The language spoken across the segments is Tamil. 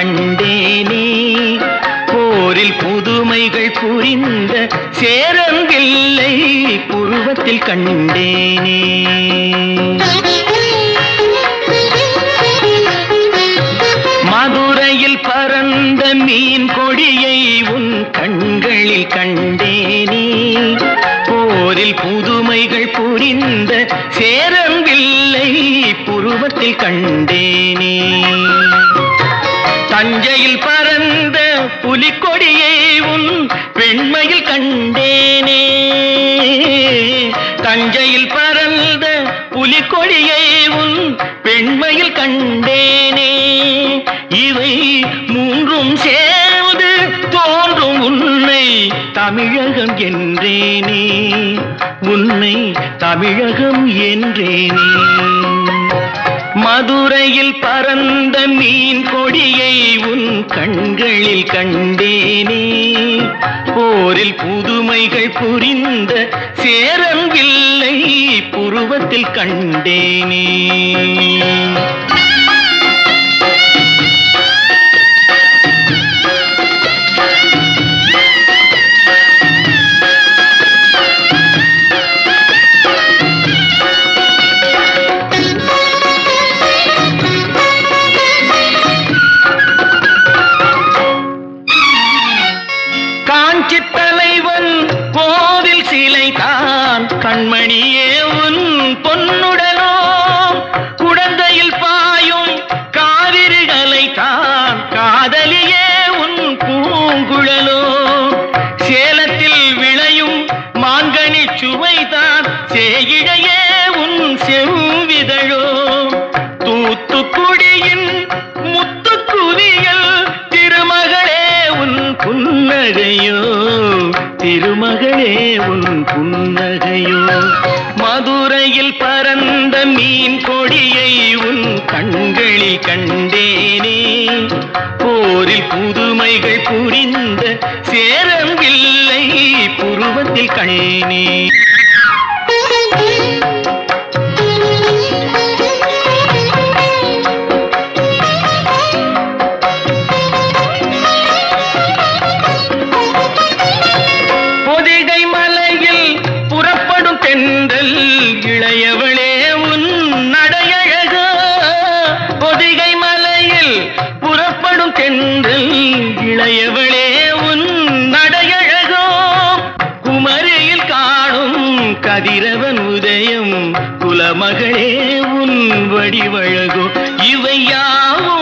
கண்டேனே. போரில் புதுமைகள் புரிந்த சேரங்கில்லை புருவத்தில் கண்டேனே. மதுரையில் பறந்த மீன் கொடியை உன் கண்களில் கண்டேனே. போரில் புதுமைகள் புரிந்த சேரங்கில்லை புருவத்தில் கண்டேனே. தஞ்சையில் பறந்த புலிக்கொடியை உன் பெண்மையில் கண்டேனே. தஞ்சையில் பறந்த புலிக்கொடியை உன் பெண்மையில் கண்டேனே. இவை மூன்றும் சேர்ந்து தோன்றும் உன்னை தமிழகம் என்றேனே. உன்னை தமிழகம் என்றேனே. மதுரையில் பறந்த மீன் கொடியை உன் கண்களில் கண்டேனே. போரில் புதுமைகள் புரிந்த சேரங்கில்லை புருவத்தில் கண்டேனே. தலைவன் கோவில் சிலைதான். கண்மணியே உன் பொன்னுடனோ குடந்தையில் பாயும் காவிரிகளை தான் காதலியே உன் பூங்குழலோ சேலத்தில் விளையும் மாங்கனி சுவைதான். சேயிழையே உன் செவ்விதழோ தூத்துக்குடியின் முத்துக்குவியல் திருமகளே உன் புன்னகையோ. திருமகளே உன் புன்னகையோ? மதுரையில் பறந்த மீன் கொடியை உன் கண்களில் கண்டேனே. போரில் புதுமைகள் புரிந்த சேரங்கில்லை புருவத்தில் கண்ணே இளையவளே உன் நடையழகோ? பொதிகை மலையில் புறப்படும் தென்றல் இளையவளே உன் நடையழகோ? குமரியில் காணும் கதிரவன் உதயம் குலமகளே உன் வடிவழகோ? இவை யாவும்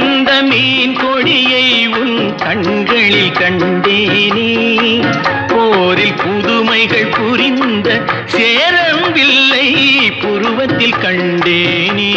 சிறந்த மீன் கொடியை உன் கண்களில் கண்டேனே. போரில் புதுமைகள் புரிந்த சேரம்பில்லை புருவத்தில் கண்டேனே.